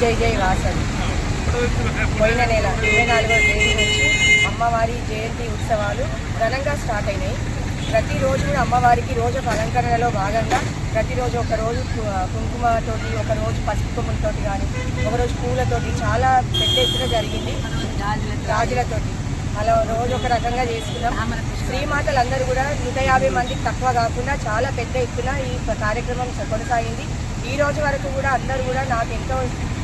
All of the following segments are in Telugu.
జై జై వాసవి. పోయిన నెల ఇరవై నాలుగో తేదీ నుంచి అమ్మవారి జయంతి ఉత్సవాలు ఘనంగా స్టార్ట్ అయినాయి. ప్రతిరోజు కూడా అమ్మవారికి రోజు ఒక అలంకరణలో భాగంగా ప్రతిరోజు ఒకరోజు కుంకుమతోటి ఒకరోజు పసుపు కొమ్ములతోటి కానీ ఒకరోజు పూలతోటి చాలా పెద్ద ఎత్తున జరిగింది. రాజులతోటి అలా రోజు ఒక రకంగా చేసుకున్నాం. శ్రీమాతలందరూ కూడా నూట యాభై మందికి తక్కువ కాకుండా చాలా పెద్ద ఎత్తున ఈ కార్యక్రమం కొనసాగింది. ఈ రోజు వరకు కూడా అందరూ కూడా నాకు ఎంతో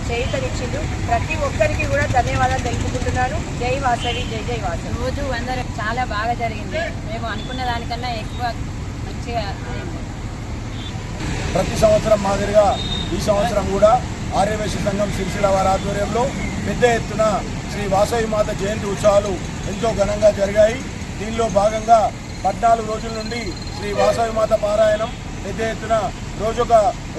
చేయుతనిచ్చిండు ప్రతి ఒక్కరికి కూడా ధన్యవాదాలు తెలుపుకుంటున్నాను. జై వాసవి జై జై వాసవి. రోజు అందరూ చాలా బాగా జరిగింది. మేము అనుకున్న దానికన్నా ఎక్కువ మంచిగా ప్రతి సంవత్సరం మాదిరిగా ఈ సంవత్సరం కూడా ఆర్యవేశ సంఘం సిరిసిల్ల వారి ఆధ్వర్యంలో పెద్ద ఎత్తున శ్రీ వాసవి మాత జయంతి ఉత్సవాలు ఎంతో ఘనంగా జరిగాయి. దీనిలో భాగంగా పద్నాలుగు రోజుల నుండి శ్రీ వాసవి మాత పారాయణం పెద్ద ఎత్తున రోజొక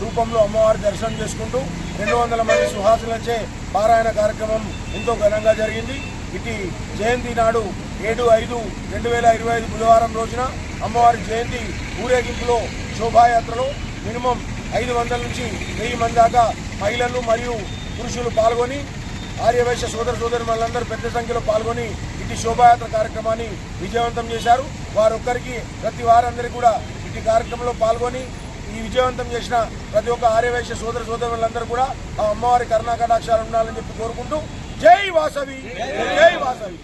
రూపంలో అమ్మవారి దర్శనం చేసుకుంటూ రెండు వందల మంది సుహాసులచే పారాయణ కార్యక్రమం ఎంతో ఘనంగా జరిగింది. ఇటు జయంతి నాడు ఏడు ఐదు రెండు వేల ఇరవై ఐదు బుధవారం రోజున అమ్మవారి జయంతి ఊరేగింపులో శోభాయాత్రలో మినిమం ఐదు వందల నుంచి వెయ్యి మంది దాకా మహిళలు మరియు పురుషులు పాల్గొని ఆర్యవైశ్య సోదర సోదరి వాళ్ళందరూ పెద్ద సంఖ్యలో పాల్గొని ఇటు శోభాయాత్ర కార్యక్రమాన్ని విజయవంతం చేశారు. వారొక్కరికి ప్రతి వారందరికీ కూడా ఈ కార్యక్రమంలో పాల్గొని ఈ విజయవంతం చేసిన ప్రతి ఒక్క ఆర్యవేశ సోదర సోదరులందరూ కూడా ఆ అమ్మవారి కరుణాకటాక్షాలు ఉండాలని చెప్పి కోరుకుంటూ జై వాసవి జై వాసవి.